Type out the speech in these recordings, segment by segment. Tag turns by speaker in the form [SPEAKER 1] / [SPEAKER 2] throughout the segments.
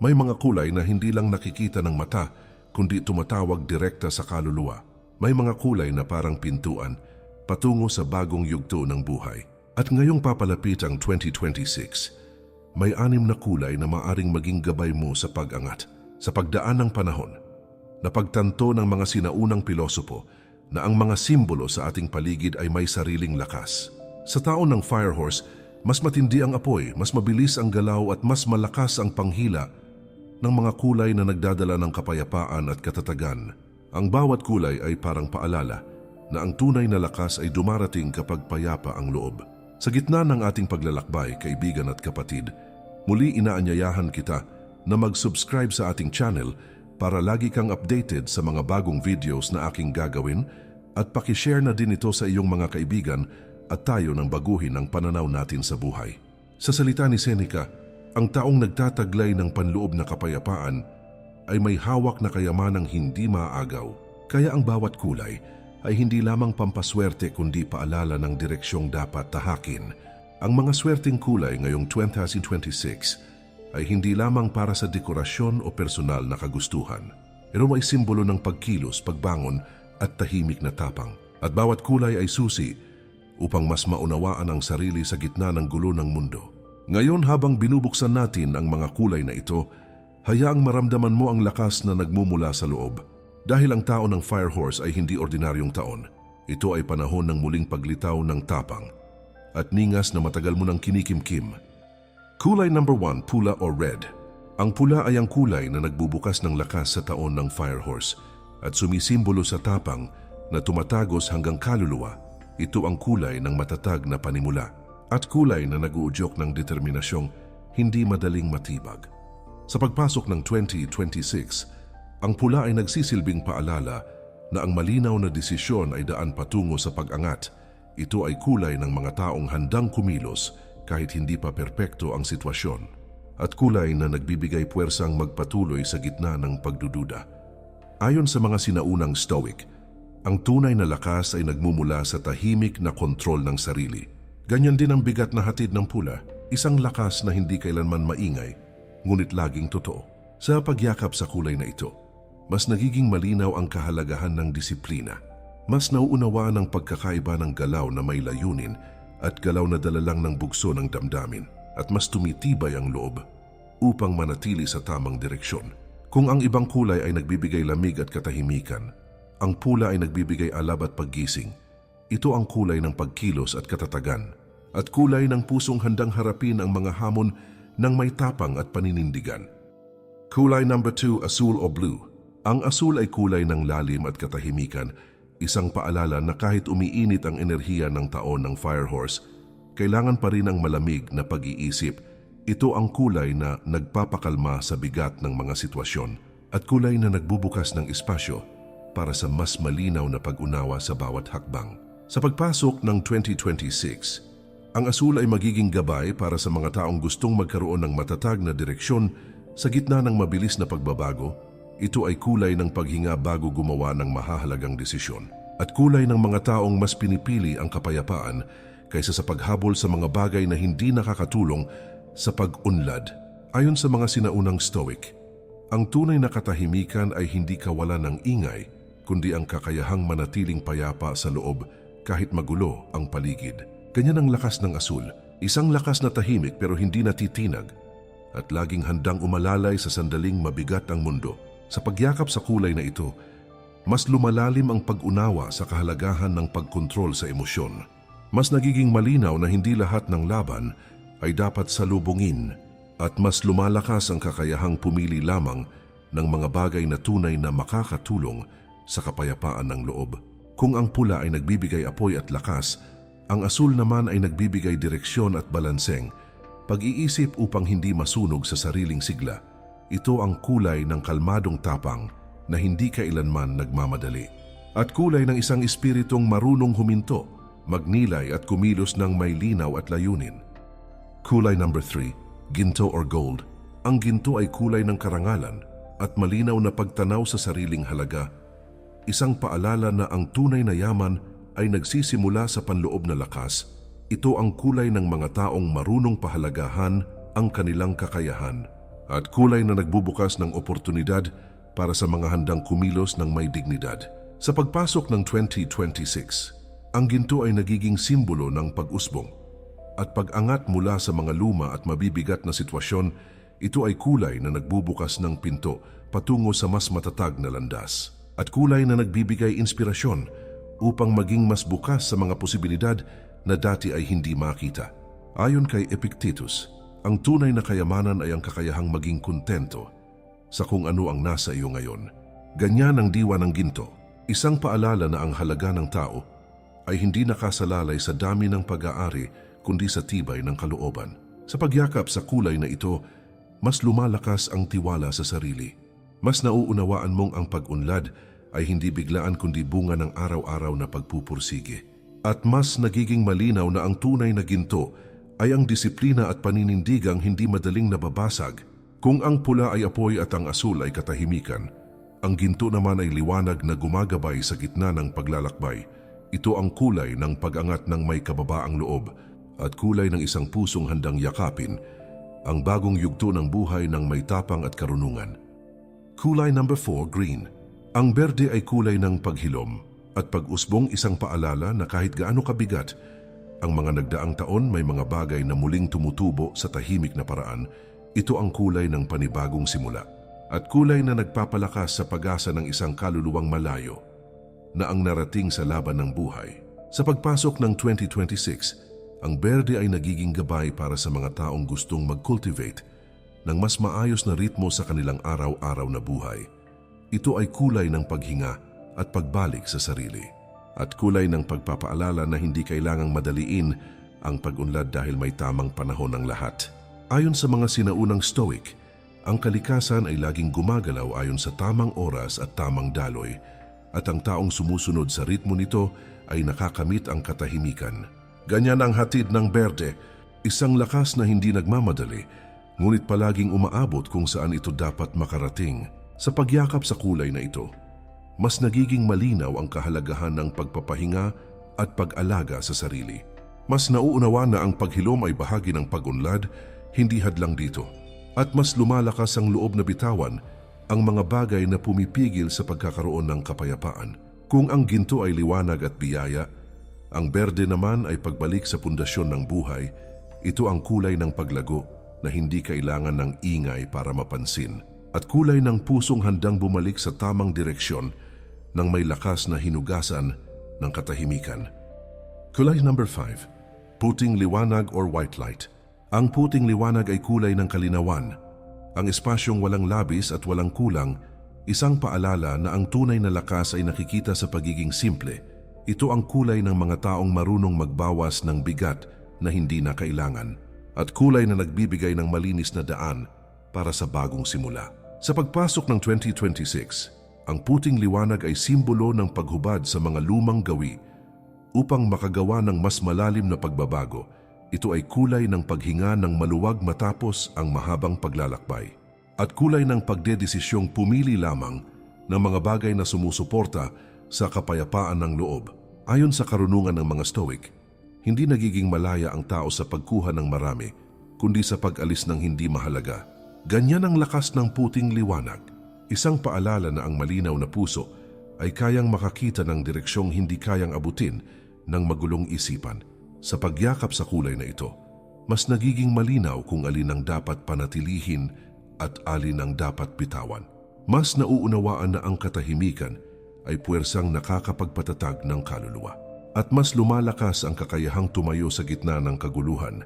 [SPEAKER 1] May mga kulay na hindi lang nakikita ng mata, kundi tumatawag direkta sa kaluluwa. May mga kulay na parang pintuan, patungo sa bagong yugto ng buhay. At ngayong papalapit ang 2026, may anim na kulay na maaring maging gabay mo sa pag-angat. Sa pagdaan ng panahon, napagtanto ng mga sinaunang pilosopo na ang mga simbolo sa ating paligid ay may sariling lakas. Sa taon ng Firehorse, mas matindi ang apoy, mas mabilis ang galaw at mas malakas ang panghila ng mga kulay na nagdadala ng kapayapaan at katatagan. Ang bawat kulay ay parang paalala na ang tunay na lakas ay dumarating kapag payapa ang loob. Sa gitna ng ating paglalakbay, kaibigan at kapatid, muli inaanyayahan kita na mag-subscribe sa ating channel para lagi kang updated sa mga bagong videos na aking gagawin at pakishare na din ito sa iyong mga kaibigan at tayo nang baguhin ang pananaw natin sa buhay. Sa salita ni Seneca, ang taong nagtataglay ng panloob na kapayapaan ay may hawak na kayamanang hindi maaagaw. Kaya ang bawat kulay ay hindi lamang pampaswerte kundi paalala ng direksyong dapat tahakin. Ang mga swerteng kulay ngayong 2026 ay hindi lamang para sa dekorasyon o personal na kagustuhan. Pero ay simbolo ng pagkilos, pagbangon at tahimik na tapang. At bawat kulay ay susi upang mas maunawaan ang sarili sa gitna ng gulo ng mundo. Ngayon habang binubuksan natin ang mga kulay na ito, hayaang maramdaman mo ang lakas na nagmumula sa loob. Dahil ang taon ng Firehorse ay hindi ordinaryong taon. Ito ay panahon ng muling paglitaw ng tapang at ningas na matagal mo nang kinikimkim. Kulay number 1, pula o red. Ang pula ay ang kulay na nagbubukas ng lakas sa taon ng Firehorse at sumisimbolo sa tapang na tumatagos hanggang kaluluwa. Ito ang kulay ng matatag na panimula at kulay na naguudyok ng determinasyong hindi madaling matibag. Sa pagpasok ng 2026, ang pula ay nagsisilbing paalala na ang malinaw na desisyon ay daan patungo sa pag-angat. Ito ay kulay ng mga taong handang kumilos kahit hindi pa perpekto ang sitwasyon at kulay na nagbibigay puwersang magpatuloy sa gitna ng pagdududa. Ayon sa mga sinaunang Stoic, ang tunay na lakas ay nagmumula sa tahimik na kontrol ng sarili. Ganyan din ang bigat na hatid ng pula, isang lakas na hindi kailanman maingay, ngunit laging totoo. Sa pagyakap sa kulay na ito, mas nagiging malinaw ang kahalagahan ng disiplina. Mas nauunawaan ang pagkakaiba ng galaw na may layunin at galaw na dalalang ng bugso ng damdamin at mas tumitibay ang loob upang manatili sa tamang direksyon. Kung ang ibang kulay ay nagbibigay lamig at katahimikan, ang pula ay nagbibigay alab at paggising. Ito ang kulay ng pagkilos at katatagan at kulay ng pusong handang harapin ang mga hamon ng may tapang at paninindigan. Kulay number 2, asul o blue. Ang asul ay kulay ng lalim at katahimikan, isang paalala na kahit umiinit ang enerhiya ng taon ng Firehorse, kailangan pa rin ang malamig na pag-iisip. Ito ang kulay na nagpapakalma sa bigat ng mga sitwasyon at kulay na nagbubukas ng espasyo para sa mas malinaw na pag-unawa sa bawat hakbang. Sa pagpasok ng 2026, ang asul ay magiging gabay para sa mga taong gustong magkaroon ng matatag na direksyon sa gitna ng mabilis na pagbabago ito ay kulay ng paghinga bago gumawa ng mahahalagang desisyon at kulay ng mga taong mas pinipili ang kapayapaan kaysa sa paghabol sa mga bagay na hindi nakakatulong sa pag-unlad. Ayon sa mga sinaunang Stoic, ang tunay na katahimikan ay hindi kawalan ng ingay, kundi ang kakayahang manatiling payapa sa loob kahit magulo ang paligid. Ganyan ang lakas ng asul, isang lakas na tahimik pero hindi natitinag at laging handang umalalay sa sandaling mabigat ang mundo. Sa pagyakap sa kulay na ito, mas lumalalim ang pag-unawa sa kahalagahan ng pagkontrol sa emosyon. Mas nagiging malinaw na hindi lahat ng laban ay dapat salubungin at mas lumalakas ang kakayahang pumili lamang ng mga bagay na tunay na makakatulong sa kapayapaan ng loob. Kung ang pula ay nagbibigay apoy at lakas, ang asul naman ay nagbibigay direksyon at balanseng, pag-iisip upang hindi masunog sa sariling sigla ito ang kulay ng kalmadong tapang na hindi kailanman nagmamadali. At kulay ng isang espiritong marunong huminto, magnilay at kumilos ng may linaw at layunin. Kulay number 3, ginto or gold. Ang ginto ay kulay ng karangalan at malinaw na pagtanaw sa sariling halaga. Isang paalala na ang tunay na yaman ay nagsisimula sa panloob na lakas. Ito ang kulay ng mga taong marunong pahalagahan ang kanilang kakayahan at kulay na nagbubukas ng oportunidad para sa mga handang kumilos ng may dignidad. Sa pagpasok ng 2026, ang ginto ay nagiging simbolo ng pag-usbong at pag-angat mula sa mga luma at mabibigat na sitwasyon, ito ay kulay na nagbubukas ng pinto patungo sa mas matatag na landas at kulay na nagbibigay inspirasyon upang maging mas bukas sa mga posibilidad na dati ay hindi makita. Ayon kay Epictetus, ang tunay na kayamanan ay ang kakayahang maging kontento sa kung ano ang nasa iyo ngayon. Ganyan ang diwa ng ginto, isang paalala na ang halaga ng tao ay hindi nakasalalay sa dami ng pag-aari kundi sa tibay ng kalooban. Sa pagyakap sa kulay na ito, mas lumalakas ang tiwala sa sarili. Mas nauunawaan mong ang pag-unlad ay hindi biglaan kundi bunga ng araw-araw na pagpupursige. At mas nagiging malinaw na ang tunay na ginto ay ang disiplina at paninindigang hindi madaling nababasag. Kung ang pula ay apoy at ang asul ay katahimikan, ang ginto naman ay liwanag na gumagabay sa gitna ng paglalakbay. Ito ang kulay ng pag-angat ng may kababaang loob at kulay ng isang pusong handang yakapin ang bagong yugto ng buhay ng may tapang at karunungan. Kulay number 4, green. Ang berde ay kulay ng paghilom at pag-usbong isang paalala na kahit gaano kabigat, ang mga nagdaang taon may mga bagay na muling tumutubo sa tahimik na paraan, ito ang kulay ng panibagong simula. At kulay na nagpapalakas sa pag-asa ng isang kaluluwang malayo na ang narating sa laban ng buhay. Sa pagpasok ng 2026, ang berde ay nagiging gabay para sa mga taong gustong mag-cultivate ng mas maayos na ritmo sa kanilang araw-araw na buhay. Ito ay kulay ng paghinga at pagbalik sa sarili. At kulay ng pagpapaalala na hindi kailangang madaliin ang pag-unlad dahil may tamang panahon ng lahat. Ayon sa mga sinaunang stoic, ang kalikasan ay laging gumagalaw ayon sa tamang oras at tamang daloy at ang taong sumusunod sa ritmo nito ay nakakamit ang katahimikan. Ganyan ang hatid ng berde, isang lakas na hindi nagmamadali, ngunit palaging umaabot kung saan ito dapat makarating. Sa pagyakap sa kulay na ito, mas nagiging malinaw ang kahalagahan ng pagpapahinga at pag-alaga sa sarili. Mas nauunawa na ang paghilom ay bahagi ng pag-unlad, hindi hadlang dito. At mas lumalakas ang loob na bitawan ang mga bagay na pumipigil sa pagkakaroon ng kapayapaan. Kung ang ginto ay liwanag at biyaya, ang berde naman ay pagbalik sa pundasyon ng buhay, ito ang kulay ng paglago na hindi kailangan ng ingay para mapansin at kulay ng pusong handang bumalik sa tamang direksyon ng may lakas na hinugasan ng katahimikan. Kulay number 5, puting liwanag or white light. Ang puting liwanag ay kulay ng kalinawan. Ang espasyong walang labis at walang kulang, isang paalala na ang tunay na lakas ay nakikita sa pagiging simple. Ito ang kulay ng mga taong marunong magbawas ng bigat na hindi na kailangan at kulay na nagbibigay ng malinis na daan para sa bagong simula. Sa pagpasok ng 2026, ang puting liwanag ay simbolo ng paghubad sa mga lumang gawi upang makagawa ng mas malalim na pagbabago. Ito ay kulay ng paghinga ng maluwag matapos ang mahabang paglalakbay at kulay ng pagdedesisyong pumili lamang ng mga bagay na sumusuporta sa kapayapaan ng loob. Ayon sa karunungan ng mga Stoic, hindi nagiging malaya ang tao sa pagkuha ng marami, kundi sa pag-alis ng hindi mahalaga. Ganyan ang lakas ng puting liwanag, isang paalala na ang malinaw na puso ay kayang makakita ng direksyong hindi kayang abutin ng magulong isipan. Sa pagyakap sa kulay na ito, mas nagiging malinaw kung alin ang dapat panatilihin at alin ang dapat bitawan. Mas nauunawaan na ang katahimikan ay puwersang nakakapagpatatag ng kaluluwa. At mas lumalakas ang kakayahang tumayo sa gitna ng kaguluhan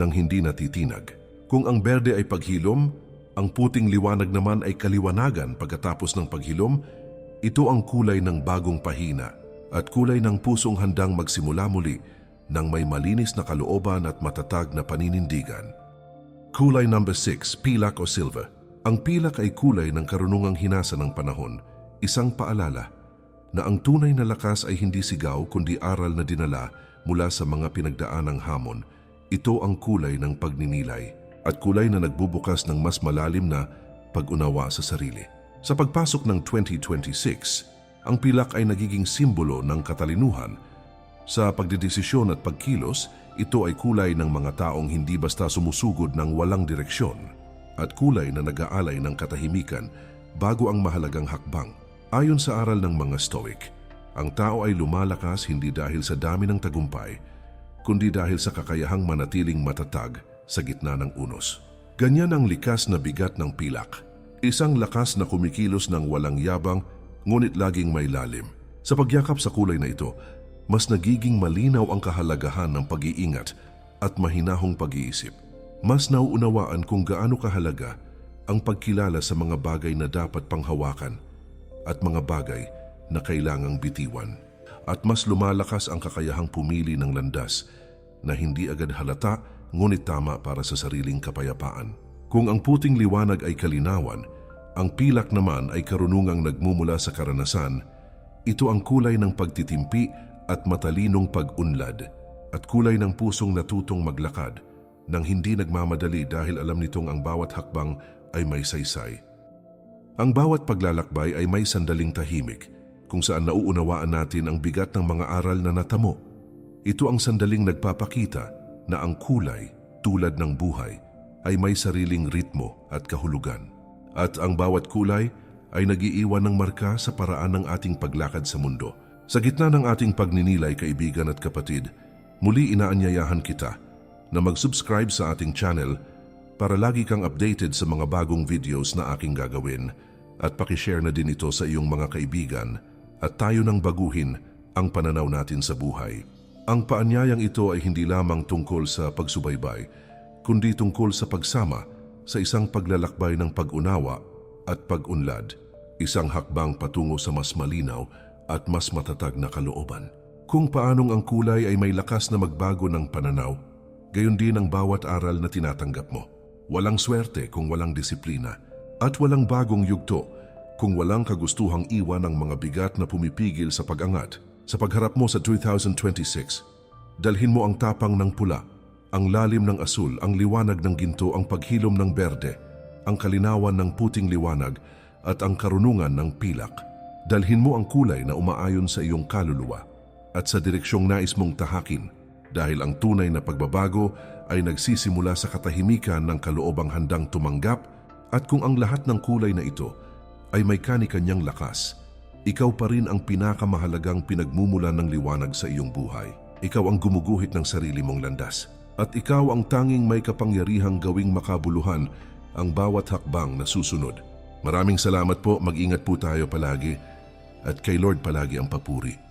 [SPEAKER 1] nang hindi natitinag. Kung ang berde ay paghilom, ang puting liwanag naman ay kaliwanagan pagkatapos ng paghilom, ito ang kulay ng bagong pahina at kulay ng pusong handang magsimula muli ng may malinis na kalooban at matatag na paninindigan. Kulay number 6, pilak o silver. Ang pilak ay kulay ng karunungang hinasa ng panahon, isang paalala na ang tunay na lakas ay hindi sigaw kundi aral na dinala mula sa mga pinagdaanang hamon. Ito ang kulay ng pagninilay at kulay na nagbubukas ng mas malalim na pag-unawa sa sarili. Sa pagpasok ng 2026, ang pilak ay nagiging simbolo ng katalinuhan. Sa pagdidesisyon at pagkilos, ito ay kulay ng mga taong hindi basta sumusugod ng walang direksyon. at kulay na nag-aalay ng katahimikan bago ang mahalagang hakbang. Ayon sa aral ng mga Stoic, ang tao ay lumalakas hindi dahil sa dami ng tagumpay, kundi dahil sa kakayahang manatiling matatag sa gitna ng unos. Ganyan ang likas na bigat ng pilak. Isang lakas na kumikilos ng walang yabang, ngunit laging may lalim. Sa pagyakap sa kulay na ito, mas nagiging malinaw ang kahalagahan ng pag-iingat at mahinahong pag-iisip. Mas nauunawaan kung gaano kahalaga ang pagkilala sa mga bagay na dapat panghawakan at mga bagay na kailangang bitiwan. At mas lumalakas ang kakayahang pumili ng landas na hindi agad halata ngunit tama para sa sariling kapayapaan. Kung ang puting liwanag ay kalinawan, ang pilak naman ay karunungang nagmumula sa karanasan, ito ang kulay ng pagtitimpi at matalinong pag-unlad at kulay ng pusong natutong maglakad nang hindi nagmamadali dahil alam nitong ang bawat hakbang ay may saysay. Ang bawat paglalakbay ay may sandaling tahimik kung saan nauunawaan natin ang bigat ng mga aral na natamo. Ito ang sandaling nagpapakita na ang kulay, tulad ng buhay, ay may sariling ritmo at kahulugan. At ang bawat kulay ay nagiiwan ng marka sa paraan ng ating paglakad sa mundo. Sa gitna ng ating pagninilay, kaibigan at kapatid, muli inaanyayahan kita na mag-subscribe sa ating channel para lagi kang updated sa mga bagong videos na aking gagawin at pakishare na din ito sa iyong mga kaibigan at tayo nang baguhin ang pananaw natin sa buhay. Ang paanyayang ito ay hindi lamang tungkol sa pagsubaybay, kundi tungkol sa pagsama sa isang paglalakbay ng pag-unawa at pag-unlad, isang hakbang patungo sa mas malinaw at mas matatag na kalooban. Kung paanong ang kulay ay may lakas na magbago ng pananaw, gayon din ang bawat aral na tinatanggap mo. Walang swerte kung walang disiplina at walang bagong yugto kung walang kagustuhang iwan ng mga bigat na pumipigil sa pag-angat. Sa pagharap mo sa 2026, dalhin mo ang tapang ng pula, ang lalim ng asul, ang liwanag ng ginto, ang paghilom ng berde, ang kalinawan ng puting liwanag at ang karunungan ng pilak. Dalhin mo ang kulay na umaayon sa iyong kaluluwa at sa direksyong nais mong tahakin dahil ang tunay na pagbabago ay nagsisimula sa katahimikan ng kaloobang handang tumanggap at kung ang lahat ng kulay na ito ay may kani-kanyang lakas, ikaw pa rin ang pinakamahalagang pinagmumulan ng liwanag sa iyong buhay. Ikaw ang gumuguhit ng sarili mong landas. At ikaw ang tanging may kapangyarihang gawing makabuluhan ang bawat hakbang na susunod. Maraming salamat po, mag-ingat po tayo palagi at kay Lord palagi ang papuri.